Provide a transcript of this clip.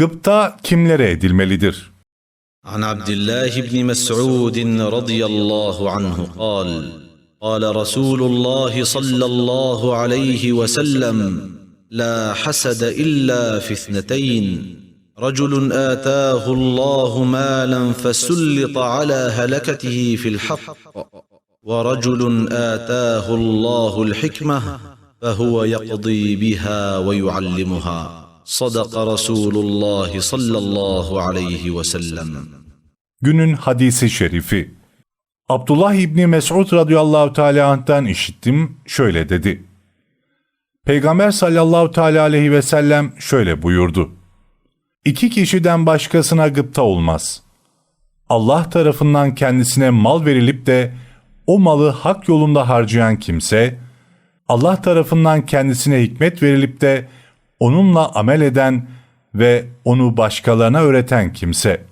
Gıpta kimlere edilmelidir? الله بن مسعود رضي الله عنه قال قال رسول الله صلى الله عليه وسلم لا حسد الا في اثنتين رجل اتاه الله مالا فسلط على هلكته في الحق ورجل اتاه الله الحكمه فهو يقضي بها ويعلمها صدق رسول الله صلى الله عليه وسلم Günün hadisi şerifi. Abdullah İbni Mes'ud radıyallahu teala anh'tan işittim, şöyle dedi. Peygamber sallallahu teala aleyhi ve sellem şöyle buyurdu. İki kişiden başkasına gıpta olmaz. Allah tarafından kendisine mal verilip de o malı hak yolunda harcayan kimse, Allah tarafından kendisine hikmet verilip de onunla amel eden ve onu başkalarına öğreten kimse.''